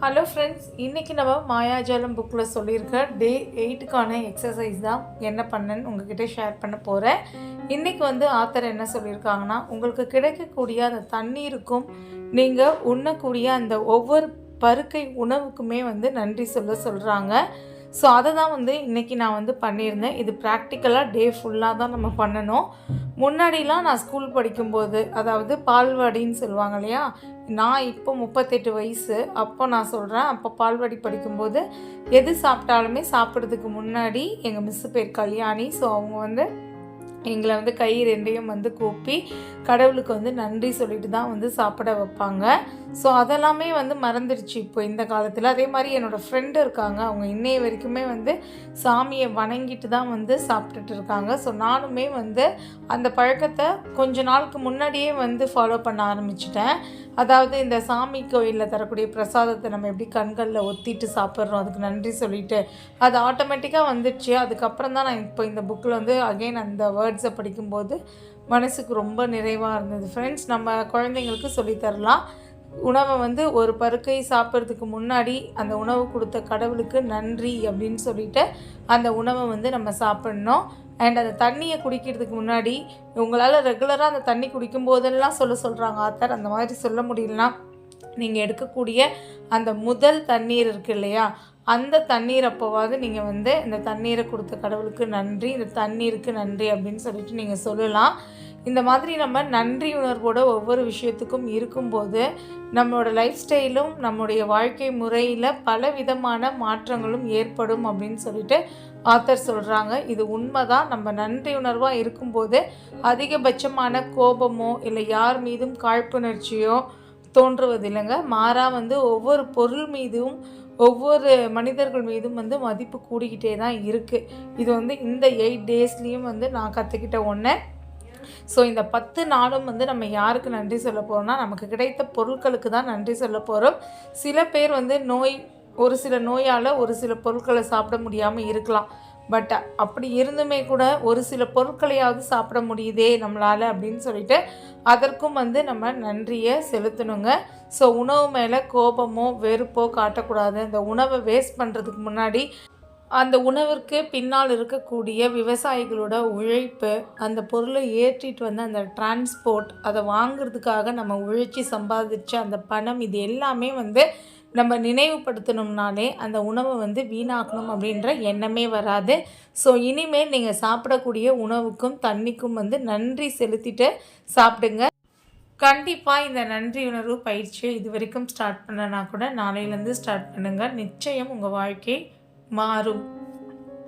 Hello friends இன்றைக்கி நம்ம மாயாஜாலம் புக்கில் சொல்லியிருக்க டே எயிட்டுக்கான எக்ஸசைஸ் தான் என்ன பண்ணேன்னு உங்ககிட்ட ஷேர் பண்ண போகிறேன் இன்றைக்கி வந்து ஆத்தர் என்ன சொல்லியிருக்காங்கன்னா உங்களுக்கு கிடைக்கக்கூடிய அந்த தண்ணீருக்கும் நீங்கள் உண்ணக்கூடிய அந்த ஒவ்வொரு பருக்கை உணவுக்குமே வந்து நன்றி சொல்ல சொல்கிறாங்க ஸோ அதை தான் வந்து இன்றைக்கி நான் வந்து பண்ணியிருந்தேன். இது ப்ராக்டிக்கலாக டே ஃபுல்லாக தான் நம்ம பண்ணணும். முன்னாடிலாம் நான் ஸ்கூல் படிக்கும்போது அதாவது பால்வாடின்னு சொல்லுவாங்க இல்லையா? நான் இப்போ முப்பத்தெட்டு வயசு. அப்போ நான் சொல்கிறேன் அப்போ பால்வாடி படிக்கும்போது எது சாப்பிட்டாலுமே சாப்பிட்றதுக்கு முன்னாடி எங்கள் மிஸ்ஸு பேர் கல்யாணி. ஸோ அவங்க வந்து எங்களை வந்து கை ரெண்டையும் வந்து கூப்பி கடவுளுக்கு வந்து நன்றி சொல்லிட்டு தான் வந்து சாப்பிட வைப்பாங்க. ஸோ அதெல்லாமே வந்து மறந்துடுச்சு இப்போ இந்த காலத்தில். அதே மாதிரி என்னோடய ஃப்ரெண்டு இருக்காங்க. அவங்க இன்னைய வரைக்குமே வந்து சாமியை வணங்கிட்டு தான் வந்து சாப்பிட்டுட்டு இருக்காங்க. ஸோ நானுமே வந்து அந்த பழக்கத்தை கொஞ்ச நாளுக்கு முன்னாடியே வந்து ஃபாலோ பண்ண ஆரம்பிச்சிட்டேன். அதாவது இந்த சாமி கோயிலில் தரக்கூடிய பிரசாதத்தை நம்ம எப்படி கண்களில் ஒத்திட்டு சாப்பிட்றோம்? அதுக்கு நன்றி சொல்லிட்டு அது ஆட்டோமேட்டிக்காக வந்துடுச்சு. அதுக்கப்புறம் தான் நான் இப்போ இந்த புக்கில் வந்து அகைன் அந்த வேர்ட்ஸை படிக்கும்போது மனசுக்கு ரொம்ப நிறைவாக இருந்தது. ஃப்ரெண்ட்ஸ் நம்ம குழந்தைங்களுக்கு சொல்லித்தரலாம் உணவை வந்து ஒரு பருக்கை சாப்பிட்றதுக்கு முன்னாடி அந்த உணவு கொடுத்த கடவுளுக்கு நன்றி அப்படின்னு சொல்லிட்டு அந்த உணவை வந்து நம்ம சாப்பிட்ணும். அண்ட் அந்த தண்ணியை குடிக்கிறதுக்கு முன்னாடி உங்களால் ரெகுலராக அந்த தண்ணி குடிக்கும் போதெல்லாம் சொல்ல சொல்கிறாங்க ஆத்தர் அந்த மாதிரி சொல்ல முடியலனா நீங்கள் எடுக்கக்கூடிய அந்த முதல் தண்ணீர் இருக்கு இல்லையா? அந்த தண்ணீர் அப்போவாவது நீங்கள் வந்து இந்த தண்ணீரை கொடுத்த கடவுளுக்கு நன்றி இந்த தண்ணீருக்கு நன்றி அப்படின்னு சொல்லிட்டு நீங்கள் சொல்லலாம். இந்த மாதிரி நம்ம நன்றி உணர்வோட ஒவ்வொரு விஷயத்துக்கும் இருக்கும்போது நம்மளோட லைஃப் ஸ்டைலும் நம்முடைய வாழ்க்கை முறையில் பல விதமான மாற்றங்களும் ஏற்படும் அப்படின்னு சொல்லிட்டு ஆத்தர் சொல்கிறாங்க இது உண்மைதான். நம்ம நன்றி உணர்வாக இருக்கும்போது அதிகபட்சமான கோபமோ இல்லை யார் மீதும் காழ்ப்புணர்ச்சியோ தோன்றுவதில்லைங்க. மாறாக வந்து ஒவ்வொரு பொருள் மீதும் ஒவ்வொரு மனிதர்கள் மீதும் வந்து மதிப்பு கூடிக்கிட்டே தான் இருக்குது இது வந்து இந்த எயிட் டேஸ்லேயும் வந்து நான் கற்றுக்கிட்ட ஒன்று ஸோ இந்த பத்து நாளும் வந்து நம்ம யாருக்கு நன்றி சொல்ல போகிறோம்னா நமக்கு கிடைத்த பொருட்களுக்கு தான் நன்றி சொல்ல போகிறோம் சில பேர் வந்து நோய் ஒரு சில நோயால் ஒரு சில பொருட்களை சாப்பிட முடியாமல் இருக்கலாம். பட் அப்படி இருந்துமே கூட ஒரு சில பொருட்களையாவது சாப்பிட முடியுதே நம்மளால் அப்படின்னு சொல்லிட்டு அதற்கும் வந்து நம்ம நன்றியை செலுத்தணுங்க. ஸோ உணவு மேலே கோபமோ வெறுப்போ காட்டக்கூடாது. இந்த உணவை வேஸ்ட் பண்ணுறதுக்கு முன்னாடி அந்த உணவிற்கு பின்னால் இருக்கக்கூடிய விவசாயிகளோட உழைப்பு அந்த பொருளை ஏற்றிட்டு வந்து அந்த டிரான்ஸ்போர்ட் அதை வாங்குறதுக்காக நம்ம உழைச்சி சம்பாதிச்ச அந்த பணம் இது எல்லாமே வந்து நம்ம நினைவுபடுத்தணும்னாலே அந்த உணவை வந்து வீணாக்கணும் அப்படின்ற எண்ணமே வராது. ஸோ இனிமேல் நீங்கள் சாப்பிடக்கூடிய உணவுக்கும் தண்ணிக்கும் வந்து நன்றி செலுத்திட்டு சாப்பிடுங்க. கண்டிப்பாக இந்த நன்றி உணர்வு பயிற்சியை இது வரைக்கும் ஸ்டார்ட் பண்ணனா கூட நாளையிலேருந்து ஸ்டார்ட் பண்ணுங்கள் நிச்சயம் உங்கள் வாழ்க்கை मारू।